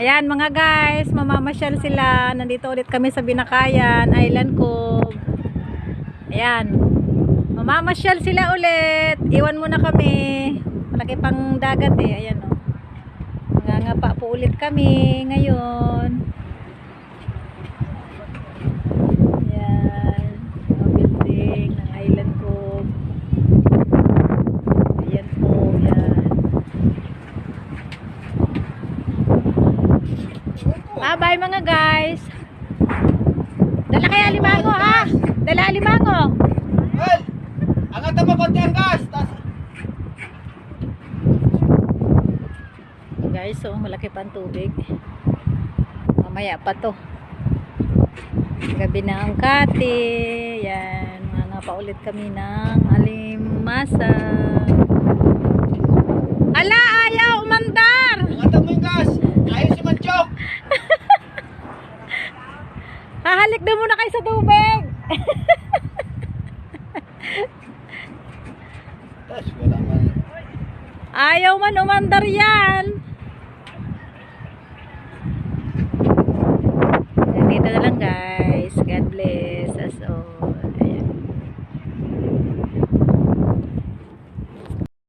Ayan mga guys, mamamasyal sila. Nandito ulit kami sa Binakayan, Island Cove. Ayan. Mamamasyal sila ulit. Iwan muna kami. Malaki pang dagat eh. Ayan o. Ngangapa po ulit kami ngayon. Ayan. Mga building ng Island Cove. Ayan po. Ayan. Bye bye mga guys. Dala kaya limango ha? Dala limango. Well, angat na konti ang gas. Guys, so malaki pa ang tubig. Mamaya pa to. Gabi na ang kati. Yan. Mga pa ulit kami ng alimasa. Ala, ayaw umandar! angat mo yung gas. Ayos si Manchok. Hahalik daw muna kayo sa tubig. Ayaw man umandar yan. Dito na lang guys.